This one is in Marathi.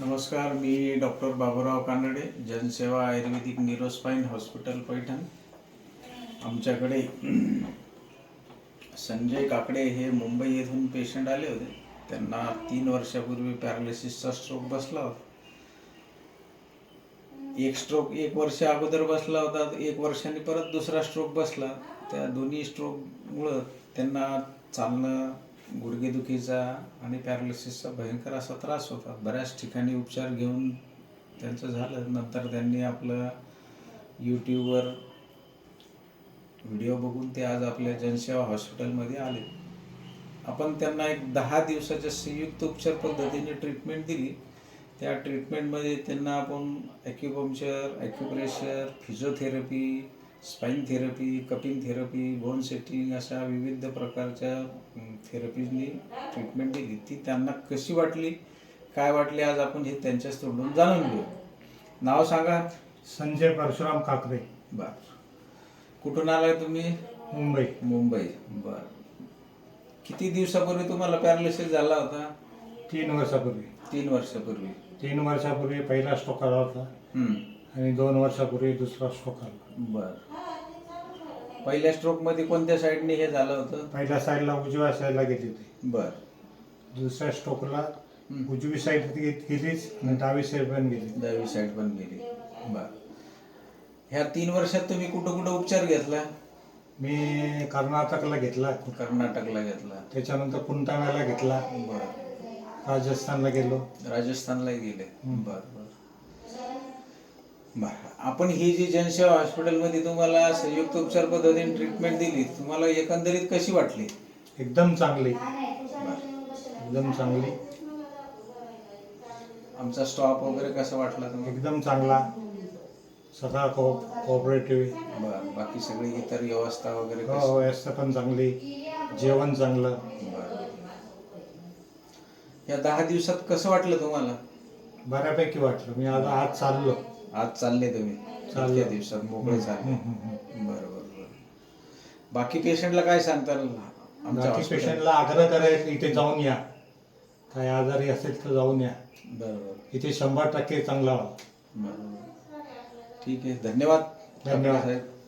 नमस्कार मी डॉक्टर बाबूराव कानडे जनसेवा आयुर्वेदिक न्यूरोस्पाईन हॉस्पिटल पैठण. आमच्याकडे संजय काकडे हे मुंबई येथून पेशंट आले होते. त्यांना तीन वर्षापूर्वी पॅरालिसिसचा स्ट्रोक बसला होता. एक स्ट्रोक एक वर्ष अगोदर बसला होता एक वर्षाने परत दुसरा स्ट्रोक बसला. त्या दोन्ही स्ट्रोकमुळं त्यांना चालणं गुडघेदुखीचा आणि पॅरालिसिसचा भयंकर असा त्रास होता. बऱ्याच ठिकाणी उपचार घेऊन त्यांचं झालं. नंतर त्यांनी आपलं यूट्यूबवर व्हिडिओ बघून ते आज आपल्या जनसेवा हॉस्पिटलमध्ये आले. आपण त्यांना एक दहा दिवसाच्या संयुक्त उपचार पद्धतीने ट्रीटमेंट दिली. त्या ट्रीटमेंटमध्ये त्यांना आपण acupuncture acupressure physiotherapy spine therapy cupping therapy bone setting अशा विविध प्रकारच्या थेरपीजनी ट्रीटमेंट दिली ती त्यांना कशी वाटली? काय वाटली आज आपण हे त्यांच्याच तोंडून जाणून घेऊ. नाव सांगा. संजय परशुराम काकडे बर. कुठून आलाय तुम्ही? मुंबई. मुंबई. बर. किती दिवसापूर्वी तुम्हाला पॅरालिसिस झाला होता? तीन वर्षापूर्वी. तीन वर्षापूर्वी. तीन वर्षापूर्वी पहिला स्ट्रोक आला होता. आणि दोन वर्षापूर्वी दुसरा स्ट्रोक आला. बर. पहिल्या स्ट्रोकमध्ये कोणत्या साईडने हे झालं होतं? पहिल्या साईडला उजव्या साईडला गेली होती. बर. दुसऱ्या स्ट्रोकला. उजवी साईड गेलीच आणि डावी साईड पण गेली. दहावी साईड पण गेली. बर. ह्या तीन वर्षात तुम्ही कुठं कुठं उपचार घेतला? मी कर्नाटकला घेतला. कर्नाटकला घेतला. त्याच्यानंतर पुंटाण्याला घेतला. बर. राजस्थानला गेलो. राजस्थानला गेले. बर बर. बर. आपण ही जी जनसेवा हॉस्पिटलमध्ये तुम्हाला संयुक्त उपचार पद्धतीने ट्रीटमेंट दिली तुम्हाला एकंदरीत कशी वाटली? एकदम चांगली. बर. एकदम चांगली. आमचा स्टॉप वगैरे कसा वाटला तुम्हाला? एकदम चांगला. सगळा को कोऑपरेटिव्ह बर बाकी सगळी इतर व्यवस्था वगैरे हो कशी? व्यवस्था पण चांगली. जेवण चांगलं. बर. या दहा दिवसात कसं वाटलं तुम्हाला? बऱ्यापैकी वाटलं. मी आता आज चाललो. आज चालले तुम्ही. चाललो. इतक्या दिवसात मोकळे चालले हम्म, हम्म, हम्म. बरं बरं बरं बाकी पेशंटला काय सांगताल? आमच्या बाकी पेशंटला आग्रह करायचं इथे जाऊन या. काय आजारी असेल तर जाऊन या. बरं बरं इथे शंभर टक्के चांगला व्हा बरं बरं ठीक आहे. धन्यवाद. धन्यवाद. साहेब.